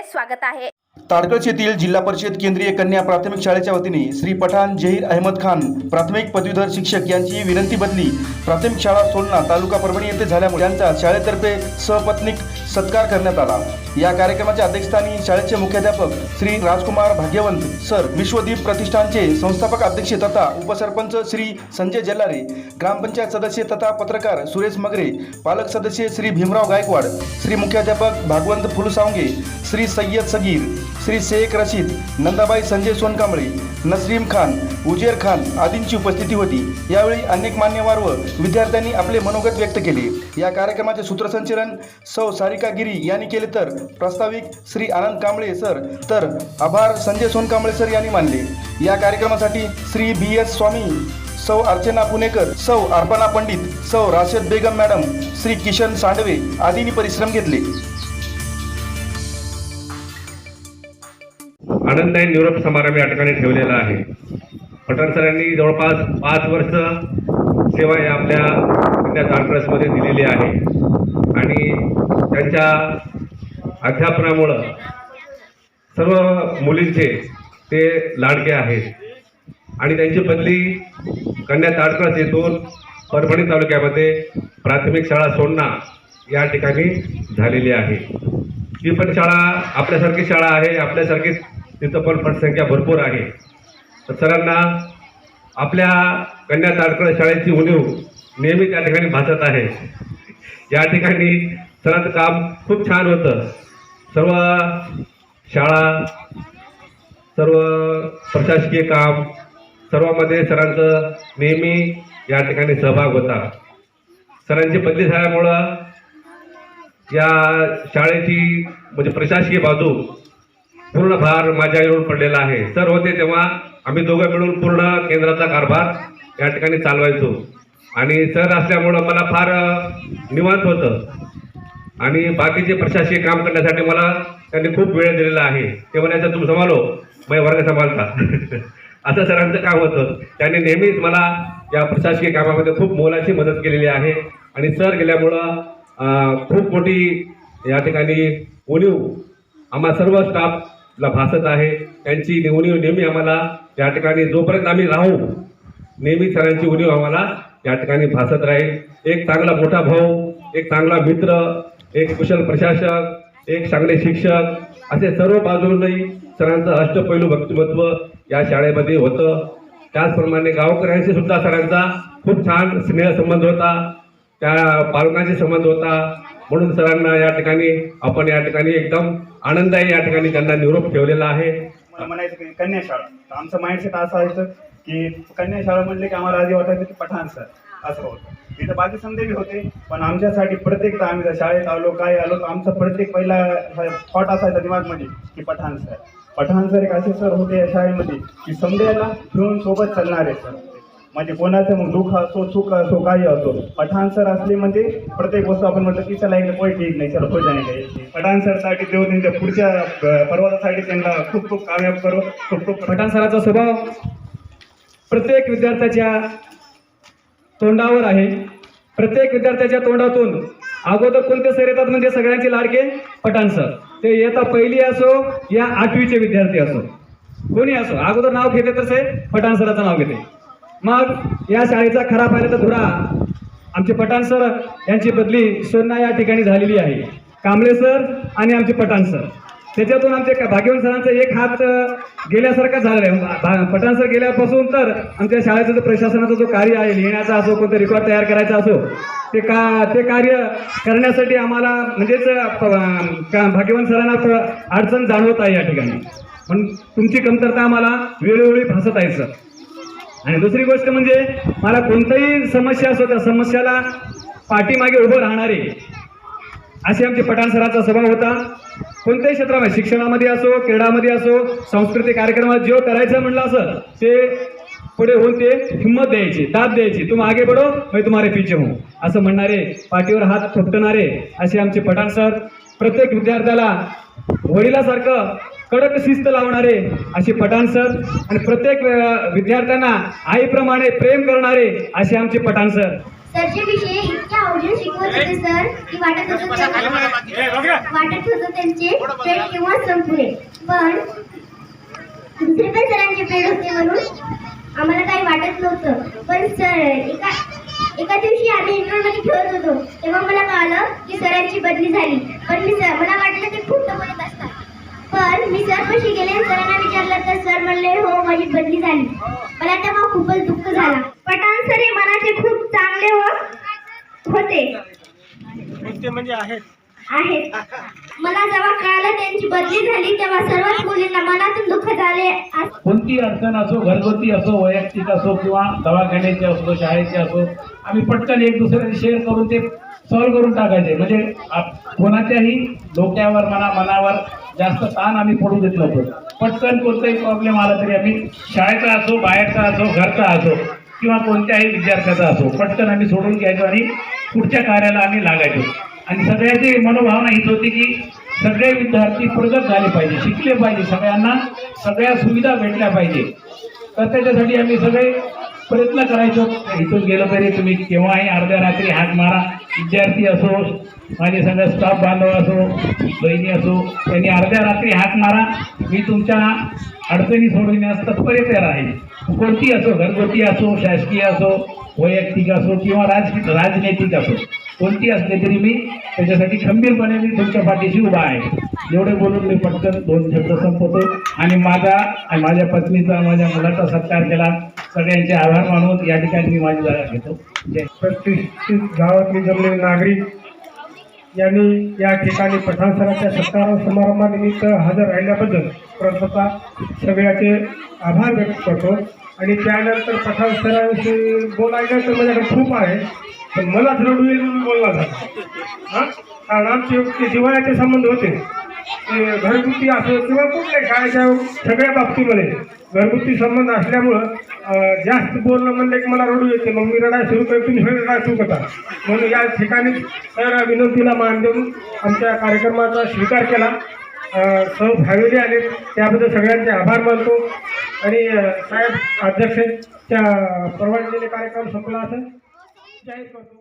आपले स्वागत आहे. ताडकळस येथील जिल्हा परिषद केंद्रीय कन्या प्राथमिक शाळेच्या वतीने श्री पठाण जहीर अहमद खान प्राथमिक पदवीधर शिक्षक यांची विनंती बदली. प्राथमिक शाळा सोलना तालुका परभणी येथे झाल्यामुळे त्यांचा शाळेतर्फे सहपत्निक सत्कार करण्यात आला. या कार्यक्रमाच्या अध्यक्षस्थानी शाळेचे मुख्याध्यापक श्री राजकुमार भाग्यवंत सर विश्वदीप प्रतिष्ठानचे संस्थापक अध्यक्ष तथा उपसरपंच श्री संजय जल्लारे ग्रामपंचायत सदस्य तथा पत्रकार सुरेश मगरे पालक सदस्य श्री भीमराव गायकवाड श्री मुख्याध्यापक भागवंत फुलसावंगे श्री सय्यद सगीर श्री शेख रशीद नंदाबाई संजय सोनकांबळे नसरीम खान उजेर खान आदींची उपस्थिती होती. यावेळी अनेक मान्यवर व विद्यार्थ्यांनी आपले मनोगत व्यक्त केले. या कार्यक्रमाचे सूत्रसंचलन सौ सारिका गिरी यांनी केले तर प्रास्ताविक श्री आनंद कांबळे सर तर आभार संजय सोनकांबळे सर यांनी मानले. या कार्यक्रमासाठी श्री बी एस स्वामी सौ अर्चना पुणेकर सौ अर्पणा पंडित सौ राशद बेगम मॅडम श्री किशन सांडवे आदींनी परिश्रम घेतले. आनंददायी निरोप समारंभ या ठिकाणी ठेवलेला आहे. पठाण सरांनी जवळपास पाच वर्ष सेवा या आपल्या त्या कॉन्फरन्समध्ये दिलेली आहे. आणि त्यांच्या अध्यापनामुळं सर्व मुलींचे ते लाडके आहेत. आणि त्यांची बदली कन्या ताडकळस येथून परभणी तालुक्यामध्ये प्राथमिक शाळा सोडणा या ठिकाणी झालेली आहे. ही पण शाळा आपल्यासारखी शाळा आहे आपल्यासारखी तिथं पण पटसंख्या भरपूर आहे. तर सरांना आपल्या कन्या ताडकळ शाळेची उणीव नेहमी त्या ठिकाणी भासत आहे. या ठिकाणी सरांचं काम खूप छान होतं. सर्व शाळा सर्व प्रशासकीय काम सर्वामध्ये सरांचं नेहमी या ठिकाणी सहभाग होता. सरांची बदली झाल्यामुळं या शाळेची म्हणजे प्रशासकीय बाजू पूर्ण भार माझ्या येऊन पडलेला आहे. सर होते तेव्हा आम्ही दोघं मिळून पूर्ण केंद्राचा कारभार या ठिकाणी चालवायचो. आणि सर असल्यामुळं मला फार निवांत होतं. आणि बाकीचे प्रशासकीय काम करण्यासाठी मला त्यांनी खूप वेळ दिलेला आहे. ते म्हणायचं तुम्ही संभालो मी वर्ग सांभाळता. असं सरांचं काम होतं. त्यांनी नेहमीच मला या प्रशासकीय कामामध्ये खूप मोलाची मदत केलेली आहे. आणि सर गेल्यामुळं खूप मोठी या ठिकाणी उणीव आम्हा सर्व स्टाफ स्टाफला भासत आहे. त्यांची उणीव नेहमी आम्हाला या ठिकाणी जोपर्यंत आम्ही राहू नेहमी सरांची उणीव आम्हाला या ठिकाणी भासत राहील. एक चांगला मोठा भाऊ एक चांगला मित्र एक कुशल प्रशासक एक चांगले शिक्षक असे सर्व बाजूनही सरांचं अष्टपैलू व्यक्तिमत्व या शाळेमध्ये होतं. त्याचप्रमाणे गावकऱ्यांशी सुद्धा सरांचा खूप छान स्नेहसंबंध होता. त्या पालकांशी संबंध होता. म्हणून सरांना या ठिकाणी आपण या ठिकाणी एकदम आनंदाने या ठिकाणी त्यांना निरोप ठेवलेला आहे. मला म्हणायचं की कन्या शाळा. तर आमचं माइंडसेट असं व्हायचं की कन्या शाळा म्हणले की आम्हाला आधी वाटायचं की पठाण सर असं होतं. तिथं बाकी संधी बी होते पण आमच्यासाठी प्रत्येक आम्ही जर शाळेत आलो काय आलो तर आमचा प्रत्येक पहिला थॉट असायचा दिमागमध्ये की पठाण सर पठाण सर एक असे सर होते या शाळेमध्ये की समजायला घेऊन सोबत चालणारे सर म्हणजे कोणाचं मग दुःख असो सुख असो काही असो पठाण सर असले म्हणजे प्रत्येक वस्तू आपण म्हटलं की चला इकडे कोई ठीक नाही चला हो नाही पठाण सरसाठी देव त्यांच्या पुढच्या पर्वतासाठी त्यांना खूप खूप कामयाब करू खूप खूप. पठाण सराचा स्वभाव प्रत्येक विद्यार्थ्याच्या तोंडावर आहे. प्रत्येक विद्यार्थ्याच्या तोंडातून अगोदर कोणते सर येतात म्हणजे सगळ्यांचे लाडके? पठाण सर. ते येता पहिली असो या आठवीचे विद्यार्थी असो. कोणी असो? अगोदर नाव घेते तर से पठाण सराचं नाव घेते. मग या शाळेचा खरा पाहिला तर धुरा आमचे पठाण सर यांची बदली सोन्ना या ठिकाणी झालेली आहे. कांबळे सर आणि आमचे पठाण सर. त्याच्यातून आमचे का- भाग्यवान सरांचा एक हात गेल्यासारखा झालेला आहे. भा- पठाण सर गेल्यापासून तर आमच्या शाळेचं जो प्रशासनाचं जो कार्य आहे लिहिण्याचा असो कोणतं रेकॉर्ड तयार करायचा असो ते का ते कार्य करण्यासाठी आम्हाला म्हणजेच अ, का- भाग्यवान सरांना अडचण जाणवत आहे या ठिकाणी. पण तुमची कमतरता आम्हाला वेळोवेळी भासत आहे सर. आणि दुसरी गोष्ट म्हणजे मला कोणत्याही समस्या असो त्या समस्याला पाठीमागे उभं राहणारे असे आमचे पठाण सरांचा स्वभाव होता. कोणत्याही क्षेत्रामध्ये शिक्षणामध्ये असो क्रीडामध्ये असो सांस्कृतिक कार्यक्रमात जे करायचं म्हणलं असं ते पुढे होऊन ते हिंमत द्यायची दाद द्यायची. तुम आगे पडो मी तुम्हारे पीछे हो. असं म्हणणारे पाठीवर हात थोपटणारे असे आमचे पठाण सर प्रत्येक विद्यार्थ्याला वडिलासारखं कडक शिस्त लावणारे असे पठाण सर आणि प्रत्येक विद्यार्थ्यांना आईप्रमाणे प्रेम करणारे असे आमचे पठाण सर. सरचे विषय इतक्या आवडीने शिकवत होते सर की वाटत होतं वाटत होतं त्यांचे पेट किंवा संपले. पण दुसरे पण सरांचे पेड होते म्हणून आम्हाला काही वाटत नव्हतं. पण सर एका एका दिवशी आम्ही खेळत होतो. तेव्हा मला कळालं की सरांची बदली झाली. पण मी सर मला वाटलं ते खूप पण मी सर पशी गेले आणि सरांना विचारलं तर सर म्हणले हो माझी बदली झाली. मला तेव्हा खूपच दुःख झाला. पठाण सर हे मनाचे खूप चांगले होते. म्हणजे आहेत. आहेत. मला जेव्हा कळालं त्यांची बदली झाली तेव्हा सर्वच मुलींना मनातून दुःख झाले कोणती अडचण असो घरगुती असो वैयक्तिक असो किंवा दवाखान्याची असो शाळेची असो आम्ही पटकन एक दुसऱ्याने शेअर करून ते सॉल्व करून टाकायचे. म्हणजे आप- कोणाच्याही डोक्यावर मना मनावर जास्त ताण आम्ही पडू देत नव्हतो. पटकन कोणताही प्रॉब्लेम आला तरी आम्ही शाळेचा असो बाहेरचा असो घरचा असो किंवा कोणत्याही विद्यार्थ्याचा असो पटकन आम्ही सोडून घ्यायचो आणि पुढच्या कार्याला आम्ही लागायचो. आणि सगळ्याची मनोभावना हीच होती की सगळे विद्यार्थी प्रगत झाले पाहिजे शिकले पाहिजे. सगळ्यांना सगळ्या सुविधा भेटल्या पाहिजे. तर त्याच्यासाठी आम्ही सगळे प्रयत्न करायचो. इथून गेलो तरी तुम्ही केव्हाही अर्ध्या रात्री हात मारा. विद्यार्थी असो माझे सगळ्या स्टाफ बांधव असो बहिणी असो त्यांनी अर्ध्या रात्री हात मारा. मी तुमच्या अडचणी सोडविण्यास तत्पर राहील कोणती असो घरगुती असो शासकीय असो वैयक्तिक असो किंवा राज राजनैतिक असो कोणती असली तरी मी त्याच्यासाठी खंबीरपणे मी तुमच्या पाठीशी उभा आहे. एवढे बोलून मी पटकन दोन शब्द संपवतो. आणि माझा आणि माझ्या पत्नीचा माझ्या मुलाचा सत्कार केला. सगळ्यांचे आभार मानून या ठिकाणी मी माझी जागा घेतो. प्रतिष्ठित गावातले जमलेले नागरिक यांनी या ठिकाणी पठाणसराच्या सत्कार समारंभानिमित्त हजर राहिल्याबद्दल प्रथमता सगळ्याचे आभार व्यक्त करतो. आणि त्यानंतर पठाण सरांविषयी बोलायचं तर माझ्याकडे खूप आहे पण मलाच रडू येईल म्हणून बोलला झाला हां? कारण आमचे ते संबंध होते. घरगुती असो किंवा कुठल्या शाळेच्या सगळ्या बाबतीमध्ये घरगुती संबंध असल्यामुळं जास्त बोलणं म्हणलं की मला रडू येते. मग मी रडाय सुरू करतो तुम्ही रडाय सुरू करता म्हणून या ठिकाणी विनंतीला मान देऊन आमच्या कार्यक्रमाचा स्वीकार केला. अं, सब आले त्याबद्दल सगळ्यांचे आभार मानतो. आणि साहेब अध्यक्षांच्या परवानगीने कार्यक्रम संपला असं जाहीर करतो